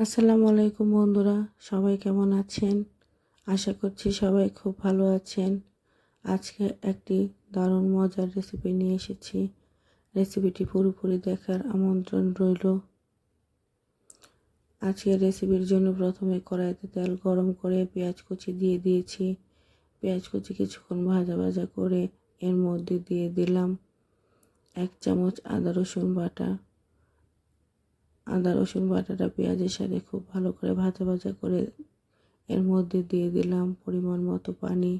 আসসালামু আলাইকুম বন্ধুরা, সবাই কেমন আছেন? আশা করছি সবাই খুব ভালো আছেন। আজকে একটি দারুণ মজার রেসিপি নিয়ে এসেছি। রেসিপিটি পুরোপুরি দেখার আমন্ত্রণ রইল। আজকের রেসিপির জন্য প্রথমে কড়াইতে তেল গরম করে পেঁয়াজ কুচি দিয়ে দিয়েছি। পেঁয়াজ কুচি কিছুক্ষণ ভাজা ভাজা করে এর মধ্যে দিয়ে দিলাম এক চামচ আদা রসুন বাটা আদা, রসুন বাটাটা পেঁয়াজের সাথে খুব ভালো করে ভাজা ভাজা করে এর মধ্যে দিয়ে দিলাম পরিমাণ মতো পানি।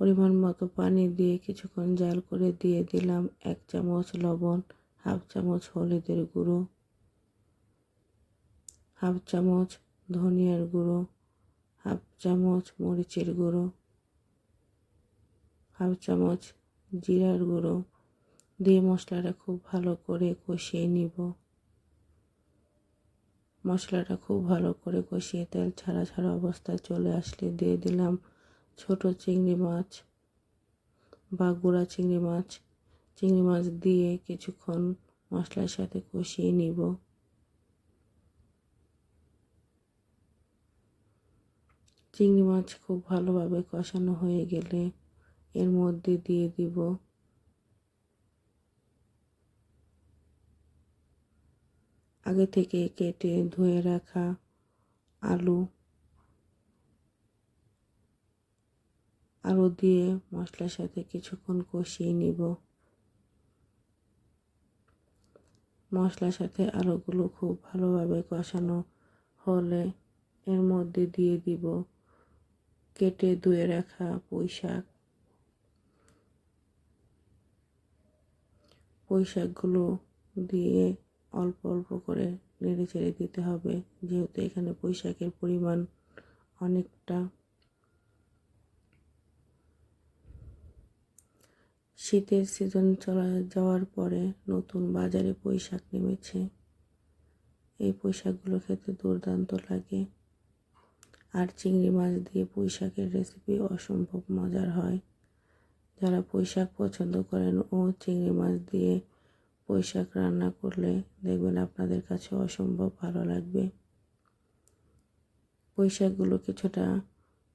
পরিমাণ মতো পানি দিয়ে কিছুক্ষণ জাল করে দিয়ে দিলাম এক চামচ লবণ, হাফ চামচ হলুদের গুঁড়ো, হাফ চামচ ধনিয়ার গুঁড়ো, হাফ চামচ মরিচের গুঁড়ো, হাফ চামচ জিরার গুঁড়ো। দিয়ে মশলাটা খুব ভালো করে কষিয়ে নিব। মশলাটা খুব ভালো করে কষিয়ে তেল ছাড়া ছাড়া অবস্থায় চলে আসলে দিয়ে দিলাম ছোট চিংড়ি মাছ বা গুঁড়া চিংড়ি মাছ। চিংড়ি মাছ দিয়ে কিছুক্ষণ মশলার সাথে কষিয়ে নিব। চিংড়ি মাছ খুব ভালোভাবে কষানো হয়ে গেলে এর মধ্যে দিয়ে দিব আগে থেকে কেটে ধুয়ে রাখা আলু আলু দিয়ে মশলার সাথে কিছুক্ষণ কষিয়ে নিব। মশলার সাথে আলুগুলো খুব ভালোভাবে কষানো হলে এর মধ্যে দিয়ে দিব কেটে ধুয়ে রাখা পুঁই শাক। দিয়ে অল্প অল্প করে নেড়ে চেড়ে দিতে হবে। যেহেতু এখানে পুঁইশাকের পরিমাণ অনেকটা শীতের সিজন চলা, যাওয়ার পরে নতুন বাজারে পুঁইশাক নেমেছে। এই পুঁইশাকগুলো খেতে দুর্দান্ত লাগে। আর চিংড়ি মাছ দিয়ে পুঁইশাকের রেসিপি অসম্ভব মজার হয়। যারা পুঁইশাক পছন্দ করেন ও চিংড়ি মাছ দিয়ে পুঁই শাক রান্না করলে দেখবেন আপনাদের কাছে অসম্ভব ভালো লাগবে। পুঁই শাকগুলো কিছুটা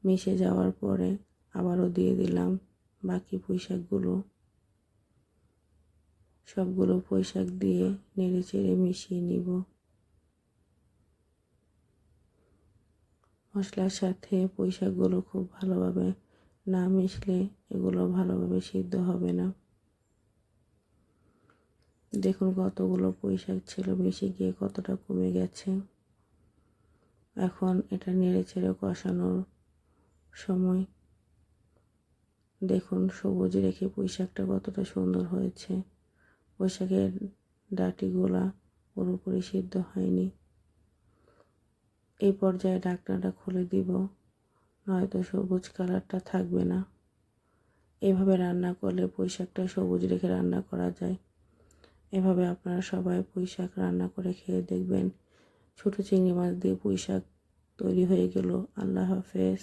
মিশে যাওয়ার পরে আবারও দিয়ে দিলাম বাকি পুঁই শাকগুলো সবগুলো পুঁই শাক দিয়ে নেড়ে চেড়ে মিশিয়ে নিব। মশলার সাথে পুঁই শাকগুলো খুব ভালোভাবে না মিশলে এগুলো ভালোভাবে সিদ্ধ হবে না। দেখুন কতগুলো পুঁইশাক ছিল মিশে গিয়ে কতটা কমে গেছে। এখন এটা নেড়ে চেড়ে কষানোর সময়। দেখুন সবুজ রেখে পুঁইশাকটা কতটা সুন্দর হয়েছে। পুঁইশাকের ডাটিগুলা পুরোপুরি সিদ্ধ হয়নি। এই পর্যায়ে ঢাকনাটা খুলে দিব, নয়তো সবুজ কালারটা থাকবে না। এভাবে রান্না করলে পুঁইশাকটা সবুজ রেখে রান্না করা যায়। এভাবে আপনারা সবাই পুঁই শাক রান্না করে খেয়ে দেখবেন। ছোটো চিংড়ি মাছ দিয়ে পুঁই শাক তৈরি হয়ে গেল। আল্লাহ হাফেজ।